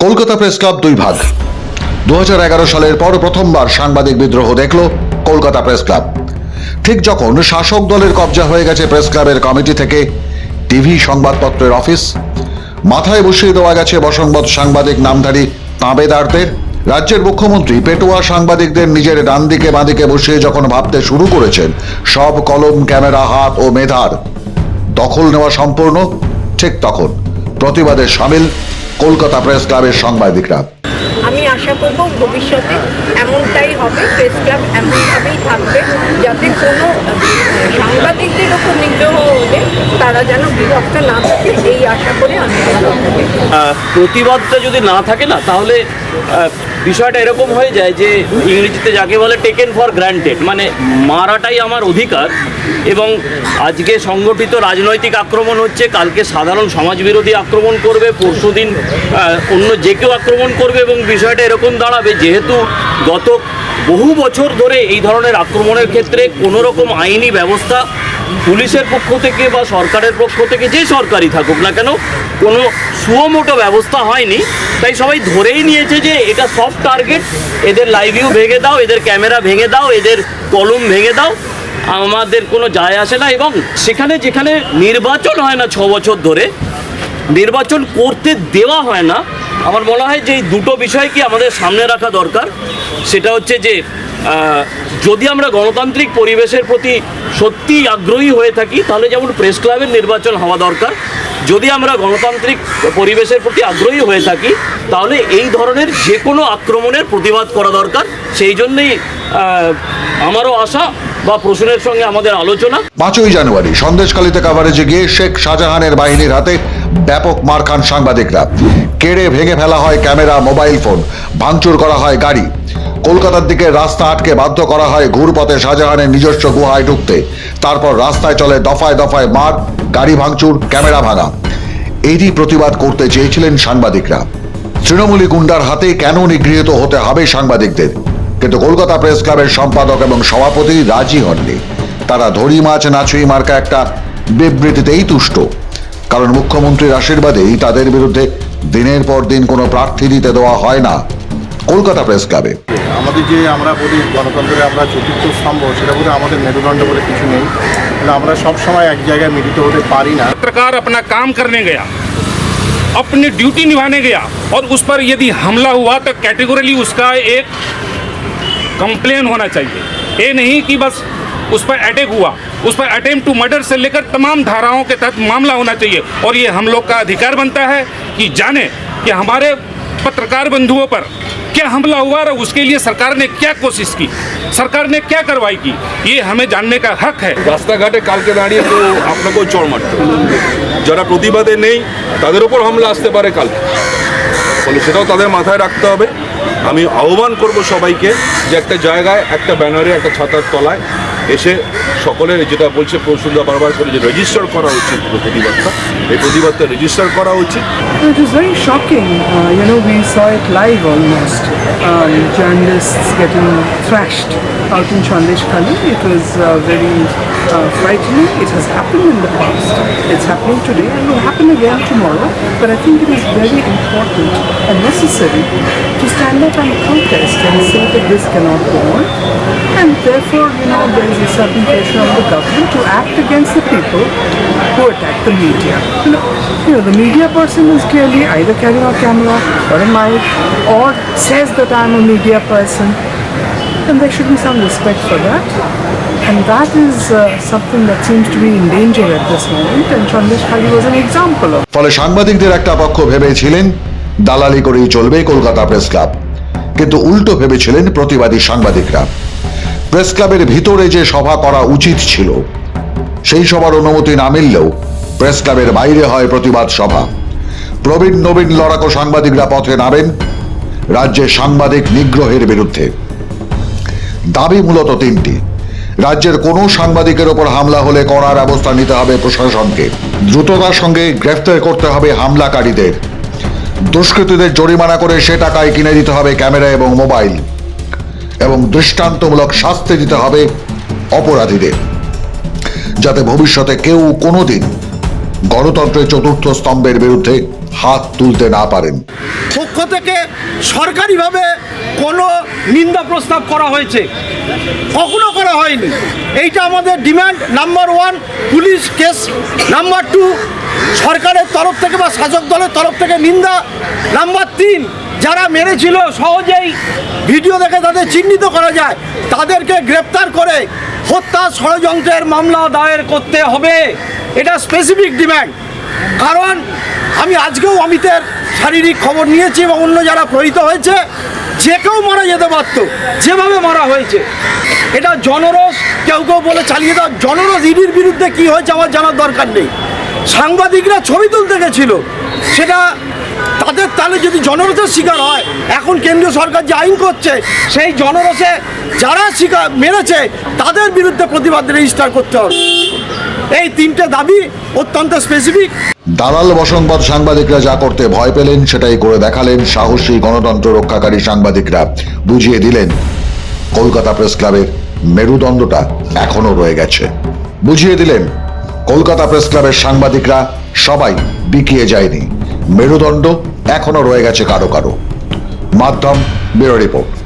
Kolkata press club দুই ভাগ। দু সালের পর প্রথমবার সাংবাদিক বিদ্রোহ দেখল কলকাতা প্রেস ক্লাব। ঠিক যখন শাসক দলের কবজা হয়ে গেছে প্রেস ক্লাবের কমিটি থেকে, টিভি সংবাদপত্রের অফিস, মাথায় বসিয়ে দেওয়া গেছে বসংবদ সাংবাদিক নামধারী তাঁবেদারদের। রাজ্যের মুখ্যমন্ত্রী পেটোয়া সাংবাদিকদের নিজের ডান দিকে বাঁদিকে বসিয়ে যখন ভাবতে শুরু করেছেন, সব কলম, ক্যামেরা, হাত ও মেধার। দখল নেওয়া সম্পূর্ণ, ঠিক তখন। প্রতিবাদে সামিল কলকাতা প্রেস ক্লাবের সাংবাদিকরা। আমি আশা করব ভবিষ্যতে এমনটাই হবে, প্রেস ক্লাব এমনভাবেই থাকবে, যাতে কোনো সাংবাদিকদের ওপর নিগ্রহ হলে তারা যেন বিভক্ত না থাকে এই আশা করে আমি প্রতিবাদটা যদি না থাকে না তাহলে বিষয়টা এরকম হয়ে যায় যে ইংরেজিতে যাকে বলে টেকেন ফর গ্রান্টেড মানে মারাটাই আমার অধিকার এবং আজকে সংগঠিত রাজনৈতিক আক্রমণ হচ্ছে কালকে সাধারণ সমাজবিরোধী আক্রমণ করবে পরশুদিন আহ, অন্য যে কেউ আক্রমণ করবে এবং বিষয়টা এরকম দাঁড়াবে যেহেতু গত বহু বছর ধরে এই ধরনের আক্রমণের ক্ষেত্রে কোনো রকম আইনি ব্যবস্থা পুলিশের পক্ষ থেকে বা সরকারের পক্ষ থেকে যে সরকারই থাকুক না কেন, কোনো সুমোটো ব্যবস্থা হয়নি। তাই সবাই ধরেই নিয়েছে যে এটা সফট টার্গেট এদের লাইভিউ ভেঙে দাও, এদের ক্যামেরা ভেঙে দাও, এদের কলম ভেঙে দাও, আমাদের কোনো যায় আসে না এবং সেখানে যেখানে নির্বাচন হয় না ছ বছর ধরে, নির্বাচন করতে দেওয়া হয় না আমার মনে হয় যে এই দুটো বিষয় কি আমাদের সামনে রাখা দরকার? সেটা হচ্ছে যে যদি আমরা গণতান্ত্রিক পরিবেশের প্রতি সত্যি আগ্রহী হয়ে থাকি, তাহলে যেমন প্রেস ক্লাবের নির্বাচন হওয়া দরকার। যদি আমরা গণতান্ত্রিক পরিবেশের প্রতি আগ্রহী হয়ে থাকি, তাহলে এই ধরনের যে কোনো আক্রমণের প্রতিবাদ করা দরকার। সেই জন্যেই আমারও আশা বা প্রশ্নের সঙ্গে আমাদের আলোচনা? পাঁচই জানুয়ারি, সন্দেশখালীতে কাভারেজে গিয়ে শেখ শাহজাহানের বাহিনীর হাতে ব্যাপক মার খান সাংবাদিকরা। কেড়ে ভেঙে ফেলা হয় ক্যামেরা, মোবাইল ফোন, ভাঙচুর করা হয় গাড়ি। কলকাতার দিকে রাস্তা আটকে বাধ্য করা হয় ঘুরপথে শাহজাহানের নিজস্ব গুহায় ঢুকতে। তারপর রাস্তায় চলে দফায় দফায় মার, গাড়ি ভাঙচুর, ক্যামেরা ভাঙা। এরই প্রতিবাদ করতে চেয়েছিলেন সাংবাদিকরা। তৃণমূলী গুন্ডার হাতে কেন নিগৃহীত হতে হবে সাংবাদিকদের? কিন্তু কলকাতা প্রেস ক্লাবের সম্পাদক এবং সভাপতি রাজি হননি তারা ধরি মাছ নাছুই মার্কা একটা বিবৃতিতেই তুষ্ট কারণ মুখ্যমন্ত্রীর আশীর্বাদেই তাদের বিরুদ্ধে দিনের পর দিন কোনো প্রার্থী দিতে দেওয়া হয় না কলকাতা প্রেস ক্লাবে আমাদের যে আমরা বলি গণতন্ত্রে আমরা চতুর্থ স্তম্ভ সেটা বলে আমাদের মেরুদণ্ড বলে কিছু নেই কিন্তু আমরা সবসময় এক জায়গায় মিলিত হতে পারি না पत्रकार अपना काम करने गया अपनी ड्यूटी निभाने गया और उस पर यदि हमला हुआ तो कैटेगोरली उसका एक कंप्लेन होना चाहिए ये नहीं कि बस उस पर अटैक हुआ उस पर अटेम्प्ट टू मर्डर से लेकर तमाम धाराओं के तहत मामला होना चाहिए और ये हम लोग का अधिकार बनता है कि जाने कि हमारे पत्रकार बंधुओं पर क्या हमला हुआ और उसके लिए सरकार ने क्या कोशिश की सरकार ने क्या कार्रवाई की ये हमें जानने का हक है রাস্তাঘাটে কালকে দাঁড়িয়ে তো আপনাকেও চড় মারতে হবে। যারা প্রতিবাদে নেই তাদের ওপর হামলা আসতে পারে কাল ফলে সেটাও তাদের মাথায় রাখতে হবে আমি আহ্বান করব সবাইকে যে একটা জায়গায়, একটা ব্যানারে, একটা ছাতার তলায় এসে সকলের যেটা বলছে প্রসুন্দা বারবার করে যে রেজিস্টার করা উচিত পুরো প্রতিবাদটা এই প্রতিবাদটা রেজিস্টার করা উচিত it is very shocking we saw it live almost. Um, journalists getting thrashed out in Chandesh Khali. It was uh, very uh, frightening. It has happened in the past. It's happening today and will happen again tomorrow. But I think it is very important and necessary to stand up and protest and say that this cannot go on. And therefore, you know, there is a certain pressure on the government to act against the people who attack the media. You know, you know, the media person is clearly either carrying a camera or a mic or says that I'm a media person. And there should be some respect for that. And that is uh, something that seems to be in danger at this moment. And Chandesh Khali was an example of ফলে সাংবাদিকদের একটা পক্ষ ভেবেছিলেন দালালি করেই চলবে Kolkata press club কিন্তু উল্টো ভেবেছিলেন প্রতিবাদী সাংবাদিকরা প্রেস ক্লাবের ভিতরে যে সভা করা উচিত ছিল সেই সভার অনুমতি না মিললেও প্রেস ক্লাবের বাইরে হয় প্রতিবাদ সভা। প্রবীণ নবীন লড়াকো সাংবাদিকরা পথে নামেন রাজ্যের সাংবাদিক নিগ্রহের বিরুদ্ধে। দাবি মূলত তিনটি। রাজ্যের কোনো সাংবাদিকের ওপর হামলা হলে কড়া ব্যবস্থা নিতে হবে প্রশাসনকে। দ্রুততার সঙ্গে গ্রেফতার করতে হবে হামলাকারীদের। দুষ্কৃতীদের জরিমানা করে সে টাকায় কিনে দিতে হবে ক্যামেরা এবং মোবাইল। এবং দৃষ্টান্তমূলক শাস্তি দিতে হবে অপরাধীদের। যাতে ভবিষ্যতে কেউ কোনোদিন গণতন্ত্রের চতুর্থ স্তম্ভের বিরুদ্ধে হাত তুলতে না পারেন। পক্ষ থেকে সরকারিভাবে কোনো নিন্দা প্রস্তাব করা হয়েছে। কখনো করা হয়নি। এইটা আমাদের demand number one, police case number two. সরকারের তরফ থেকে বা শাসক দলের তরফ থেকে নিন্দা। নাম্বার তিন, যারা মেরেছিল, সহজেই ভিডিও দেখে তাদের চিহ্নিত করা যায়। তাদেরকে গ্রেপ্তার করে হত্যা ষড়যন্ত্রের মামলা দায়ের করতে হবে। এটা স্পেসিফিক ডিম্যান্ড কারণ আমি আজকেও অমিতের শারীরিক খবর নিয়েছি এবং অন্য যারা প্রহিত হয়েছে, যে কেউ মারা যেতে পারতো যেভাবে মারা হয়েছে। এটা জনরস কেউ কেউ বলে চালিয়ে দেওয়া। জনরস ইডির বিরুদ্ধে কি হয়েছে আমার জানার দরকার নেই। সাংবাদিকরা ছবি তুলতে গেছিল। সেটা তাদের তাহলে যদি জনরসের শিকার হয়, এখন কেন্দ্রীয় সরকার যে আইন করছে, সেই জনরসে যারা শিকার মেরেছে, তাদের বিরুদ্ধে প্রতিবাদ রেজিস্টার করতে হবে। এই তিনটে দাবি অত্যন্ত স্পেসিফিক দালাল বসংবাদ সাংবাদিকরা যা করতে ভয় পেলেন, সেটাই করে দেখালেন সাহসী গণতন্ত্র রক্ষাকারী সাংবাদিকরা। বুঝিয়ে দিলেন, কলকাতা প্রেস ক্লাবের মেরুদণ্ডটা এখনও রয়ে গেছে। বুঝিয়ে দিলেন, কলকাতা প্রেস ক্লাবের সাংবাদিকরা সবাই বিকিয়ে যায়নি। মেরুদণ্ড এখনও রয়ে গেছে কারও কারও। মাধ্যম ব্যুরো রিপোর্ট।